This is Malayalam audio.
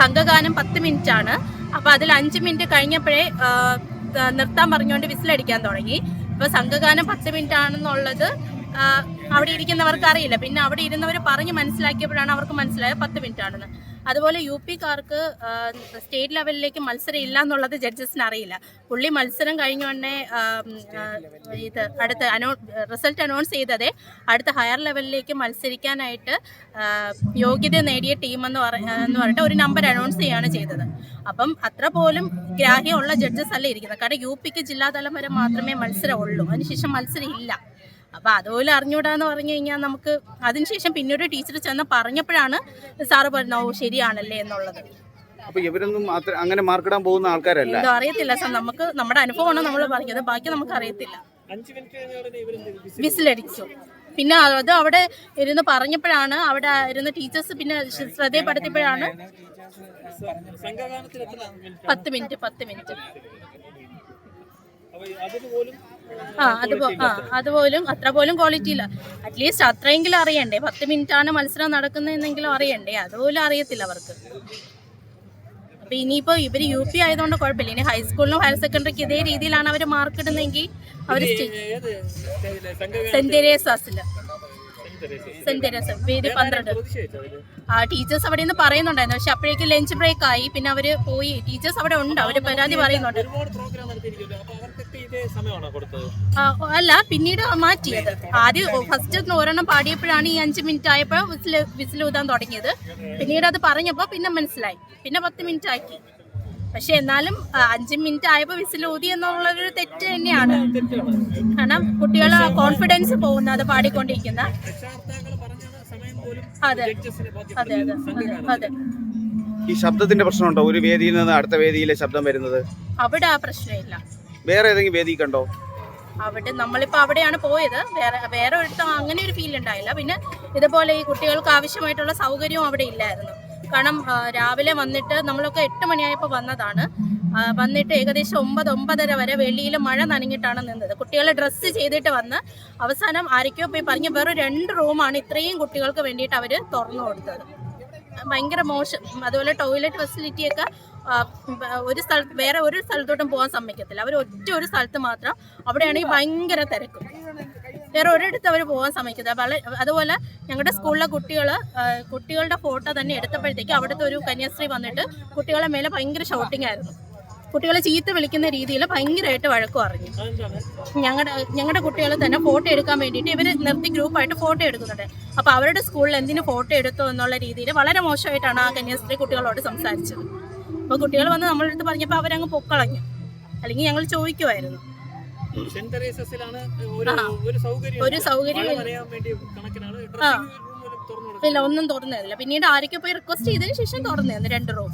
സംഘഗാനം പത്ത് മിനിറ്റ് ആണ് അപ്പൊ അതിൽ അഞ്ച് മിനിറ്റ് കഴിഞ്ഞപ്പോഴേ നിർത്താൻ പറഞ്ഞുകൊണ്ട് വിസിലടിക്കാൻ തുടങ്ങി. അപ്പൊ സംഘഗാനം പത്ത് മിനിറ്റ് ആണെന്നുള്ളത് അവിടെ ഇരിക്കുന്നവർക്ക് അറിയില്ല. പിന്നെ അവിടെ ഇരുന്നവർ പറഞ്ഞ് മനസ്സിലാക്കിയപ്പോഴാണ് അവർക്ക് മനസ്സിലായത് പത്ത് മിനിറ്റ് ആണെന്ന് അതുപോലെ യു പിക്കാർക്ക് സ്റ്റേറ്റ് ലെവലിലേക്ക് മത്സരം ഇല്ല എന്നുള്ളത് ജഡ്ജസിന് അറിയില്ല. പുള്ളി മത്സരം കഴിഞ്ഞ ഉടനെ ഇത് അടുത്ത അനൗ റിസൾട്ട് അനൗൺസ് ചെയ്തതേ അടുത്ത ഹയർ ലെവലിലേക്ക് മത്സരിക്കാനായിട്ട് യോഗ്യത നേടിയ ടീം എന്ന് പറ എന്ന് പറഞ്ഞിട്ട് ഒരു നമ്പർ അനൗൺസ് ചെയ്യാണ് ചെയ്തത്. അപ്പം അത്ര പോലും ഗ്രാഹ്യമുള്ള ജഡ്ജസ് അല്ല ഇരിക്കുന്നത്. കാരണം യു പിക്ക് ജില്ലാതലം വരെ മാത്രമേ മത്സരം ഉള്ളൂ അതിനുശേഷം മത്സരം ഇല്ല. അപ്പൊ അതുപോലെ അറിഞ്ഞൂടാന്ന് പറഞ്ഞു കഴിഞ്ഞാൽ നമുക്ക് അതിനുശേഷം പിന്നീട് ടീച്ചർ ചെന്ന് പറഞ്ഞപ്പോഴാണ് സാറ് പറഞ്ഞു ഓ ശരിയാണല്ലേ എന്നുള്ളത്. അപ്പൊ ഇവരൊന്നും അങ്ങനെ മാർക്കിടാൻ പോകുന്ന ആൾക്കാരല്ല. എന്തോ അറിയത്തില്ല സാർ നമുക്ക് നമ്മുടെ അനുഭവമാണ് നമ്മൾ പറഞ്ഞത് ബാക്കി നമുക്ക് അറിയത്തില്ല. അഞ്ച് മിനിറ്റ് കഴിഞ്ഞ ഇവരെന്ത് വിസിൽ വിസിലടിച്ചു പിന്നെ അത് അവിടെ ഇരുന്ന് പറഞ്ഞപ്പോഴാണ് അവിടെ ഇരുന്ന് ടീച്ചേഴ്സ് പിന്നെ ശ്ര- ശ്രദ്ധയപ്പെടുത്തിയപ്പോഴാണ് പത്ത് മിനിറ്റ് പത്ത് മിനിറ്റ് ആ അതുപോ ആ അതുപോലും അത്ര പോലും ക്വാളിറ്റി ഇല്ല. അറ്റ്ലീസ്റ്റ് അത്രയെങ്കിലും അറിയണ്ടേ. പത്ത് മിനിറ്റ് ആണ് മത്സരം നടക്കുന്നതെന്നെങ്കിലും അറിയണ്ടേ. അതുപോലും അറിയത്തില്ല അവർക്ക്. അപ്പൊ ഇനിയിപ്പോ ഇവർ യു പി ആയതുകൊണ്ട് കുഴപ്പമില്ല. ഇനി ഹൈസ്കൂളിലും ഹയർ സെക്കൻഡറിക്ക് ഇതേ രീതിയിലാണ് അവർ മാർക്ക് ഇടുന്നെങ്കിൽ അവർ സെന്റ് തെരേസാസിൽ തെരേസ. Saint Teresa. വീട് പന്ത്രണ്ട്. ആ ടീച്ചേഴ്സ് അവിടെ നിന്ന് പറയുന്നുണ്ടായിരുന്നു. പക്ഷെ അപ്പോഴേക്ക് ലഞ്ച് ബ്രേക്ക് ആയി പിന്നെ അവർ പോയി. ടീച്ചേഴ്സ് അവിടെ ഉണ്ട്. അവർ പരാതി പറയുന്നുണ്ട്. അല്ല പിന്നീട് മാറ്റിയത് ആദ്യം ഫസ്റ്റ് ഒരെണ്ണം പാടിയപ്പോഴാണ് ഈ അഞ്ച് മിനിറ്റ് ആയപ്പോൾ വിസിൽ ഊതാൻ തുടങ്ങിയത്. പിന്നീട് അത് പറഞ്ഞപ്പോൾ പിന്നെ മനസ്സിലായി. പിന്നെ പത്ത് മിനിറ്റ് ആക്കി. പക്ഷെ എന്നാലും അഞ്ചു മിനിറ്റ് ആയപ്പോൾ വിസിൽ ഊതി എന്നുള്ളൊരു തെറ്റ് തന്നെയാണ്. കാരണം കുട്ടികൾ കോൺഫിഡൻസ് പോകുന്ന അത് പാടിക്കൊണ്ടിരിക്കുന്ന. രക്ഷാകർത്താക്കൾ പറഞ്ഞത് സമയം പോലും അതെ. അതെ അതെ അതെ അതെ ഈ ശബ്ദത്തിന്റെ പ്രശ്നമുണ്ടോ? ഒരു വേദിയിൽ നിന്ന് അടുത്ത വേദിയിലെ ശബ്ദം വരുന്നത്? അവിടെ ആ പ്രശ്നമില്ല. വേറെ ഏതെങ്കിലും വേദി കണ്ടോ? അവിടെ നമ്മളിപ്പോൾ അവിടെയാണ് പോയത്. വേറെ വേറെ ഒരിടത്തും അങ്ങനെ ഒരു ഫീൽ ഉണ്ടായില്ല. പിന്നെ ഇതുപോലെ ഈ കുട്ടികൾക്ക് ആവശ്യമായിട്ടുള്ള സൗകര്യവും അവിടെ ഇല്ലായിരുന്നു. കാരണം രാവിലെ വന്നിട്ട് നമ്മളൊക്കെ എട്ട് മണിയായപ്പോൾ വന്നതാണ്. വന്നിട്ട് ഏകദേശം ഒമ്പത് ഒമ്പതര വരെ വെളിയിൽ മഴ നനഞ്ഞിട്ടാണ് നിന്നത്. കുട്ടികളെ ഡ്രസ്സ് ചെയ്തിട്ട് വന്ന് അവസാനം ആരൊക്കെയോ പോയി പറഞ്ഞ് വെറും രണ്ട് റൂമാണ് ഇത്രയും കുട്ടികൾക്ക് വേണ്ടിയിട്ട് അവർ തുറന്നു കൊടുത്തത്. ഭയങ്കര മോശം. അതുപോലെ ടോയ്ലറ്റ് ഫെസിലിറ്റിയൊക്കെ ഒരു സ്ഥലത്ത് വേറെ ഒരു സ്ഥലത്തോട്ടും പോകാൻ സമ്മതിക്കത്തില്ല. അവർ ഒറ്റ ഒരു സ്ഥലത്ത് മാത്രം അവിടെയാണെങ്കിൽ ഭയങ്കര തിരക്കും. വേറെ ഒരിടത്ത് അവർ പോകാൻ സമ്മതിക്കുന്നത് വളരെ അതുപോലെ ഞങ്ങളുടെ സ്കൂളിലെ കുട്ടികൾ കുട്ടികളുടെ ഫോട്ടോ തന്നെ എടുത്തപ്പോഴത്തേക്ക് അവിടുത്തെ ഒരു കന്യാസ്ത്രീ വന്നിട്ട് കുട്ടികളെ മേലെ ഭയങ്കര ഷൗട്ടിംഗ് ആയിരുന്നു. കുട്ടികളെ ചീത്ത വിളിക്കുന്ന രീതിയിൽ ഭയങ്കരമായിട്ട് വഴക്ക് പറഞ്ഞു. ഞങ്ങളുടെ ഞങ്ങളുടെ കുട്ടികൾ തന്നെ ഫോട്ടോ എടുക്കാൻ വേണ്ടിയിട്ട് ഇവർ നിർത്തി ഗ്രൂപ്പായിട്ട് ഫോട്ടോ എടുക്കുന്നുണ്ട്. അപ്പോൾ അവരുടെ സ്കൂളിൽ എന്തിനു ഫോട്ടോ എടുത്തു എന്നുള്ള രീതിയിൽ വളരെ മോശമായിട്ടാണ് ആ കന്യാസ്ത്രീ കുട്ടികളോട് സംസാരിച്ചത്. അപ്പോൾ കുട്ടികൾ വന്ന് നമ്മളെടുത്ത് പറഞ്ഞപ്പോൾ അവരങ്ങ് പൊക്കളഞ്ഞു. അല്ലെങ്കിൽ ഞങ്ങൾ ചോദിക്കുമായിരുന്നു സെന്റ് തെരേസസിലാണ് ഒരു സൗകര്യം ഒരു സൗകര്യം. വേണ്ടി കണക്കിനാണ് ഡ്രസ്സിംഗ് റൂം പോലും തുറന്നു കൊടുക്കുന്നത് ഇല്ല ഒന്നും തുറന്നു തന്നില്ല പിന്നീട് ആരൊക്കെ പോയി റിക്വസ്റ്റ് ചെയ്തതിന് ശേഷം തുറന്നു തന്നു രണ്ട് റൂം